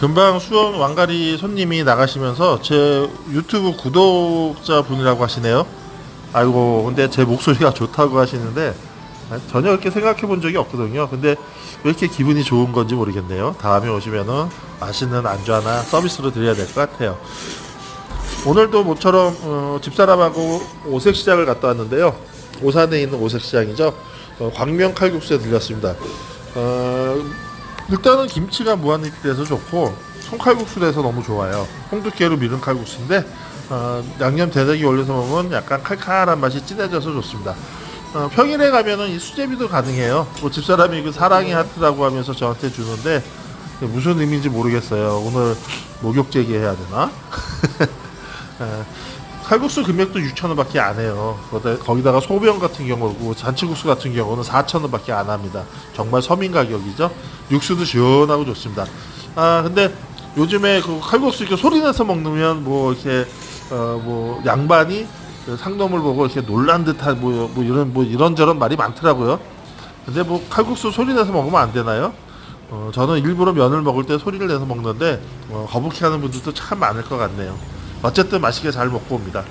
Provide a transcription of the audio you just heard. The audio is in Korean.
금방 수원 왕가리 손님이 나가시면서 제 유튜브 구독자 분이라고 하시네요. 아이고, 근데 제 목소리가 좋다고 하시는데 전혀 그렇게 생각해 본 적이 없거든요. 근데 왜 이렇게 기분이 좋은 건지 모르겠네요. 다음에 오시면은 맛있는 안주 하나 서비스로 드려야 될 것 같아요. 오늘도 모처럼 어, 집사람하고 오색시장을 갔다 왔는데요. 오산에 있는 오색시장이죠. 어, 광명 칼국수에 들렸습니다. 어, 일단은 김치가 무한리필해서 좋고 송칼국수에서 너무 좋아요. 홍두깨로 미른 칼국수인데 어, 양념 대대기 올려서 먹으면 약간 칼칼한 맛이 진해져서 좋습니다. 어, 평일에 가면은 이 수제비도 가능해요. 뭐 집사람이 그 사랑의 하트라고 하면서 저한테 주는데 무슨 의미인지 모르겠어요. 오늘 목욕 제기 해야 되나? 예, 칼국수 금액도 6,000원밖에 안 해요. 거기다- 거기다가 소병 같은 경우고 잔치국수 같은 경우는 4,000원밖에 안 합니다. 정말 서민 가격이죠. 육수도 시원하고 좋습니다. 아 근데 요즘에 그 칼국수 이렇게 소리 내서 먹으면 뭐 이렇게 어 뭐 양반이 그 상놈을 보고 이렇게 놀란 듯한 뭐, 뭐 이런 뭐 이런저런 말이 많더라고요. 근데 뭐 칼국수 소리 내서 먹으면 안 되나요? 어, 저는 일부러 면을 먹을 때 소리를 내서 먹는데 어, 거북해하는 분들도 참 많을 것 같네요. 어쨌든 맛있게 잘 먹고 옵니다.